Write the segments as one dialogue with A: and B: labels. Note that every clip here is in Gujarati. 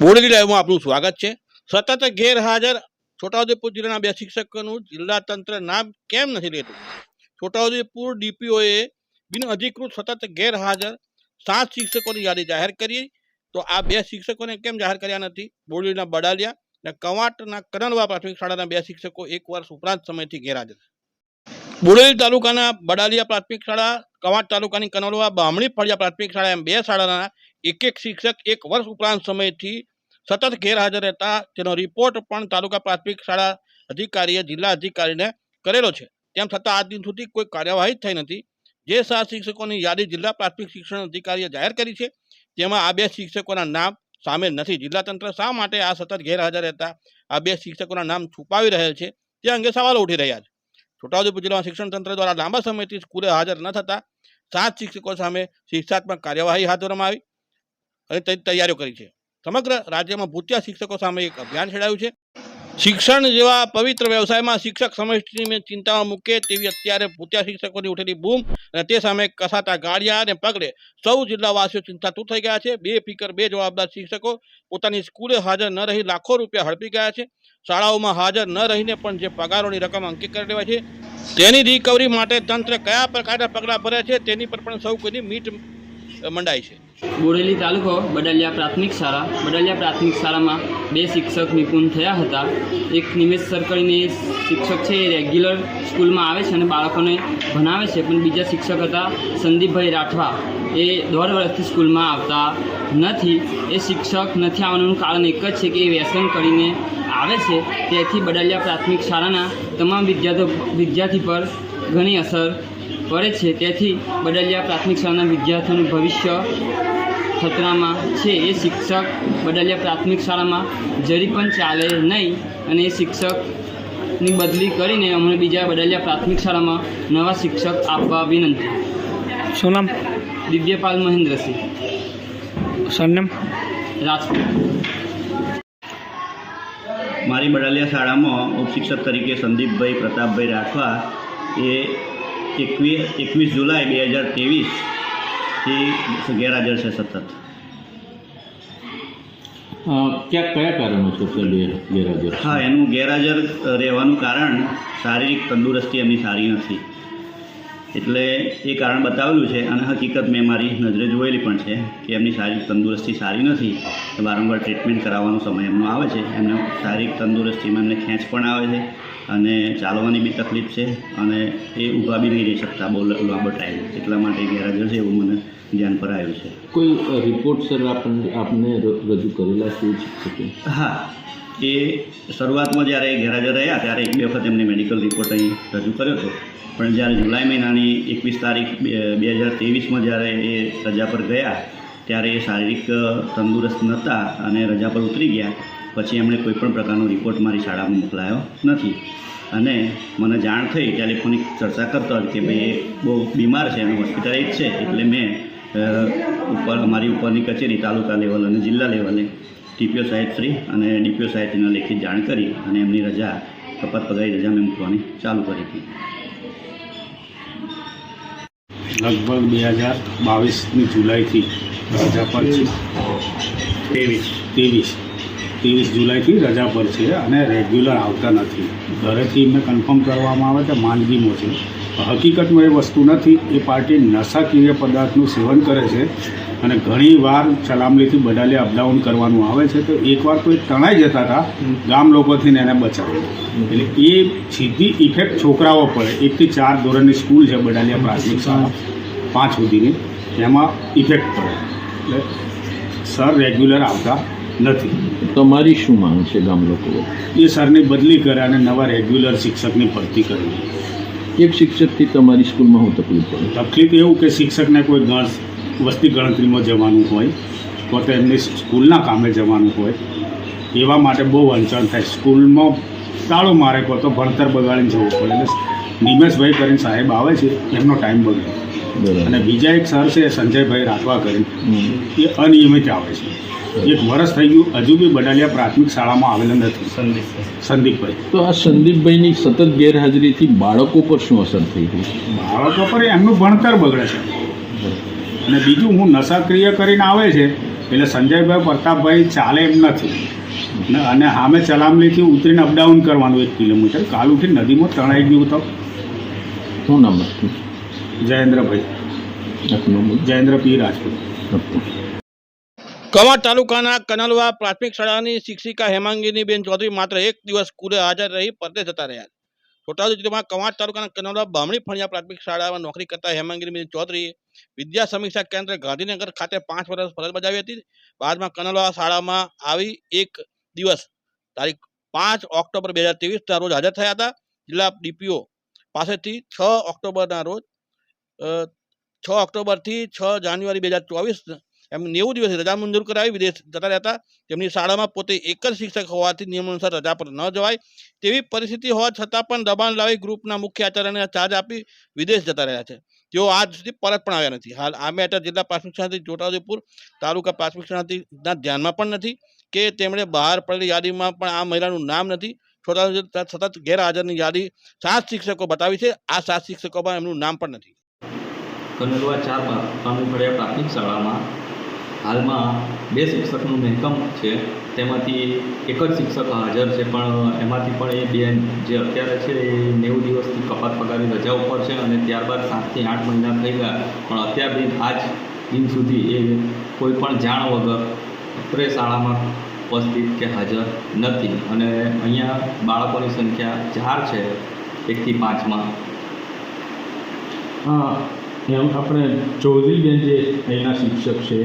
A: બોડેલી લાઈવમાં આપનું સ્વાગત છે. સતત ગેરહાજર છોટાઉદેપુર જિલ્લાના બે શિક્ષકોનું જિલ્લા તંત્ર નામ કેમ નથી લેતું? છોટાઉદેપુર ડીપીઓએ બિન અધિકૃત સતત ગેરહાજર સાત શિક્ષકોની યાદી જાહેર કરી. તો આ બે શિક્ષકોને કેમ જાહેર કર્યા નથી? બોડેલીના બડાલિયા અને કવાંટના કરણવા પ્રાથમિક શાળાના બે શિક્ષકો એક વર્ષ ઉપરાંત સમયથી ગેરહાજર. બોડેલી તાલુકાના બડાલિયા પ્રાથમિક શાળા, કવાંટ તાલુકાની કનોલવા, બામણી ફળિયા પ્રાથમિક શાળા એમ બે શાળાના એક એક શિક્ષક એક વર્ષ ઉપરાંત સમયથી સતત ગેરહાજર રહેતા તેનો રિપોર્ટ પણ તાલુકા પ્રાથમિક શાળા અધિકારીએ જિલ્લા અધિકારીને કરેલો છે. તેમ છતાં આજ દિન સુધી કોઈ કાર્યવાહી થઈ નથી. જે સાત શિક્ષકોની યાદી જિલ્લા પ્રાથમિક શિક્ષણ અધિકારીએ જાહેર કરી છે, તેમાં આ બે શિક્ષકોના નામ સામેલ નથી. જિલ્લા તંત્ર શા માટે આ સતત ગેરહાજર રહેતા આ બે શિક્ષકોના નામ છુપાવી રહેલ છે, તે અંગે સવાલો ઉઠી રહ્યા છે. છોટાઉદેપુર જિલ્લામાં શિક્ષણ તંત્ર દ્વારા લાંબા સમયથી સ્કૂલે હાજર ન થતા સાત શિક્ષકો સામે શિક્ષાત્મક કાર્યવાહી હાથ ધરવામાં આવી. અને તૈયારીઓ કરી છે. સમગ્ર રાજ્યમાં ભૂતિયા શિક્ષકો સામે એક અભિયાન છેડાયું છે. શિક્ષણ જેવા પવિત્ર વ્યવસાયમાં શિક્ષક સમષ્ટિની ચિંતામાં મૂકે તેવી અત્યારે ભૂતિયા શિક્ષકોની ઉઠેલી બૂમ અને તે સામે કસાતા ગાડિયા અને પગલે સૌ જિલ્લાવાસીઓ ચિંતાતુર થઈ ગયા છે. બે ફિકર, બે જવાબદાર શિક્ષકો પોતાની સ્કૂલે હાજર ન રહી લાખો રૂપિયા હડપી ગયા છે. શાળાઓમાં હાજર ન રહીને પણ જે પગારોની રકમ અંકિત કરી લેવાય છે. તેની રિકવરી માટે તંત્ર કયા પ્રકારના પગલાં ભરે છે તેની પર પણ સૌ કોઈની મીટ મંડાય છે.
B: બોડેલી તાલુકો બડાલિયા પ્રાથમિક શાળા. બડાલિયા પ્રાથમિક શાળામાં બે શિક્ષક નિપુણ થયા હતા. એક નિમેશ સર કરીને શિક્ષક છે, એ રેગ્યુલર સ્કૂલમાં આવે છે અને બાળકોને ભણાવે છે. પણ બીજા શિક્ષક હતા સંદીપભાઈ રાઠવા. એ દોઢ વર્ષથી સ્કૂલમાં આવતા નથી. એ શિક્ષક નથી આવવાનું કારણ એક જ છે કે એ વ્યસન કરીને આવે છે. તેથી બડાલિયા પ્રાથમિક શાળાના તમામ વિદ્યાર્થીઓ વિદ્યાર્થી પર ઘણી અસર પડે છે. તેથી બડાલિયા પ્રાથમિક શાળાના વિદ્યાર્થીઓનું ભવિષ્ય ખતરામાં છે. એ શિક્ષક બડાલિયા પ્રાથમિક શાળામાં જરી પણ ચાલે નહીં અને એ શિક્ષકની બદલી કરીને અમને બીજા બડાલિયા પ્રાથમિક શાળામાં નવા શિક્ષક આપવા વિનંતી.
C: શું નામ?
B: દિવ્યપાલ મહેન્દ્રસિંહ.
C: સરનામ
B: રાજકોટ
D: મારી બડાલિયા શાળામાં ઉપશિક્ષક તરીકે સંદીપભાઈ પ્રતાપભાઈ રાઠવા એ એકવીસ એકવીસ જુલાઈ બે હજાર ત્રેવીસથી ગેરહાજર છે સતત.
E: ક્યાં કયા કારણો છે ગેર- ગેરહાજર
D: હા એનું ગેરહાજર રહેવાનું કારણ શારીરિક તંદુરસ્તી એમની સારી નથી. એટલે એ કારણ બતાવેલું છે અને હકીકત મેં મારી નજરે જોયેલી પણ છે કે એમની શારીરિક તંદુરસ્તી સારી નથી વારંવાર ટ્રીટમેન્ટ કરાવવાનો સમય એમનો આવે છે એમને શારીરિક તંદુરસ્તીમાં એમને ખેંચ પણ આવે છે અને ચાલવાની બી તકલીફ છે અને એ ઊભા બી નહીં રહી શકતા બહુ લાંબો ટાઈમ એટલા માટે ગેરહાજર છે એવું મને ધ્યાન પર આવ્યું છે.
E: કોઈ રિપોર્ટ સર આપણને આપને રજૂ કરેલા છે શિક્ષકે
D: હા. એ શરૂઆતમાં જ્યારે ગેરહાજર રહ્યા ત્યારે એક બે વખત એમને મેડિકલ રિપોર્ટ અહીં રજૂ કર્યો હતો. પણ જ્યારે જુલાઈ મહિનાની એકવીસ તારીખ બે હજાર ત્રેવીસમાં જ્યારે એ રજા પર ગયા ત્યારે એ શારીરિક તંદુરસ્ત નહોતા અને રજા પર ઉતરી ગયા પછી એમણે કોઈપણ પ્રકારનો રિપોર્ટ મારી શાળામાં મોકલાયો નથી. અને મને જાણ થઈ ટેલિફોનિક ચર્ચા કરતો કે ભાઈ એ બહુ બીમાર છે અને હોસ્પિટલાઇઝ છે, એટલે મેં ઉપર અમારી ઉપરની કચેરી, તાલુકા લેવલ અને જિલ્લા લેવલે ટીપીઓ સાહેબશ્રી અને ડીપીઓ સાહેબશ્રીને લેખિત જાણ કરી અને એમની રજા કપાત પગારી રજા મેં મૂકવાની ચાલુ કરી હતી.
F: લગભગ બે હજાર બાવીસની જુલાઈથી રજા પર છે ત્રેવીસ ત્રેવીસ ત્રેવીસ જુલાઈથી રજા પર છે અને રેગ્યુલર આવતા નથી. ઘરેથી એમને કન્ફર્મ કરવામાં આવે કે માંદગીમાં છે. હકીકતમાં એ વસ્તુ નથી. એ પાર્ટી નશાકીય પદાર્થનું સેવન કરે છે અને ઘણી વાર સલામલીથી બડાલે અપડાઉન કરવાનું આવે છે. તો એકવાર એ તણાઈ જતા હતા, ગામ લોકોથી એને બચાવે. એટલે એ સીધી ઇફેક્ટ છોકરાઓ પડે એકથી ચાર ધોરણની સ્કૂલ છે બડાલિયા પ્રાથમિક શાળા. પાંચ સુધીની. એમાં ઇફેક્ટ પડે. એટલે સર રેગ્યુલર આવતા. નથી.
E: તમારી શું માંગ છે ગામ લોકો
F: એ સરની બદલી કરે અને નવા રેગ્યુલર શિક્ષકની ભરતી કરવી.
E: એક શિક્ષકથી તમારી સ્કૂલમાં હું તકલીફ પડે.
F: તકલીફ એવું કે શિક્ષકને કોઈ ગણ વસ્તી ગણતરીમાં જવાનું હોય તો તો એમની સ્કૂલના કામે જવાનું હોય. એવા માટે બહુ વંચન થાય. સ્કૂલમાં તાળો મારે કહો તો ભણતર બગાડીને જવું પડે. એટલે નિમેશભાઈ કરીને સાહેબ આવે છે એમનો ટાઈમ બગડે. અને બીજા એક સર છે સંજયભાઈ રાઠવા કરીને એ અનિયમિત આવે છે. એક વર્ષ થઈ ગયું હજુ બી બડાલિયા પ્રાથમિક શાળામાં આવેલા નથી. સંદીપભાઈ.
E: તો આ સંદીપભાઈની સતત ગેરહાજરીથી બાળકો પર શું અસર થઈ ગઈ
F: બાળકો પર એમનું ભણતર બગડે છે. અને બીજું હું નશાક્રિય કરીને આવે છે એટલે સંજયભાઈ પ્રતાપભાઈ ચાલે એમ નથી. અને સામે ચલામલીથી ઉતરીને અપડાઉન કરવાનું એક કિલોમીટર. કાલ ઉઠી નદીમાં તણાઈ ગયું તો.
E: શું નામ
F: જયેન્દ્રભાઈ. જયેન્દ્ર પી રાજપૂત.
A: કવાંટ તાલુકાના કનલવા પ્રાથમિક શાળાની શિક્ષિકા હેમાંગીનીબેન ચૌધરી માત્ર એક દિવસ સ્કૂલે હાજર રહી પરતે જતા રહ્યા. છોટાઉદેપુર જિલ્લામાં કવાંટ તાલુકાના કનલવા બામણી ફણિયા પ્રાથમિક શાળામાં નોકરી કરતા હેમાંગીનીબેન ચૌધરી વિદ્યા સમીક્ષા કેન્દ્ર ગાંધીનગર ખાતે પાંચ વર્ષ ફરજ બજાવી હતી. બાદમાં કનોડા શાળામાં આવી એક દિવસ તારીખ પાંચ ઓક્ટોબર બે હજાર ત્રેવીસના રોજ હાજર થયા હતા. જિલ્લા ડીપીઓ પાસેથી છ ઓક્ટોબરના રોજ છ ઓક્ટોબરથી છ જાન્યુઆરી બે હજાર ચોવીસ એમ નેવું દિવસ રજા મંજૂર કરાવી, વિદેશ જતા રહેતા તેમની શાળામાં પોતે એક જ શિક્ષક હોવાથી નિયમ અનુસાર રજા પર ન જવાય તેવી પરિસ્થિતિ હોવા છતાં પણ દબાણ લાવી ગ્રુપના મુખ્ય આચાર્યને ચાર્જ આપી વિદેશ જતા રહ્યા છે. તેઓ આજ સુધી પરત પણ આવ્યા નથી. હાલ આ મેટર જિલ્લા પ્રાથમિક શાળાથી છોટાઉદેપુર તાલુકા પ્રાથમિક શાળાના ધ્યાનમાં પણ નથી કે તેમણે બહાર પડેલી યાદીમાં પણ આ મહિલાનું નામ નથી. છોટાઉદેપુર સતત ગેરહાજરની યાદી સાત શિક્ષકો બતાવી છે. આ સાત શિક્ષકોમાં એમનું નામ પણ નથી.
G: કનલવા ચારમાં પ્રાથમિક ફળિયા પ્રાથમિક શાળામાં હાલમાં બે શિક્ષકનું મહેકમ છે. તેમાંથી એક જ શિક્ષક હાજર છે, પણ એમાંથી પણ એ બેન જે અત્યારે છે એ નેવું દિવસથી કપાત પગારની રજા ઉપર છે અને ત્યારબાદ સાતથી આઠ મહિના થઈ ગયા. પણ અત્યાર દિન, આજ દિન સુધી એ કોઈ પણ જાણ વગર અત્રે શાળામાં ઉપસ્થિત કે હાજર નથી. અને અહીંયા બાળકોની સંખ્યા ચાર છે, એકથી પાંચમાં.
E: હા એમ આપણે ચૌધરીબેન જે અહીંના શિક્ષક છે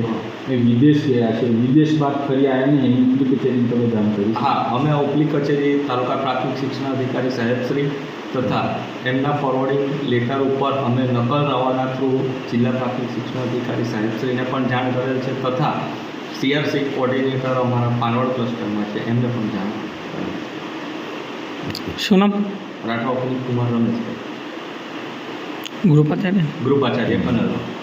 E: એ વિદેશ ગયા છે વિદેશ બાદ ફરી આવ્યા ને એની ઉપલી કચેરીની તમે જાણ કરી
G: હા અમે ઉપલી કચેરી તાલુકા પ્રાથમિક શિક્ષણ અધિકારી સાહેબશ્રી તથા એમના ફોરવર્ડિંગ લેટર ઉપર અમે નકલ રવાના થ્રુ જિલ્લા પ્રાથમિક શિક્ષણ અધિકારી સાહેબશ્રીને પણ જાણ કરેલ છે તથા સીઆરસી કોર્ડિનેટર અમારા પાનવડ ક્લસ્ટરમાં છે એમને પણ જાણ કરેલ
C: શું નામ?
G: રાઠવા પુનિત કુમાર રમેશભાઈ. ગૃહ આચાર્ય કનલવા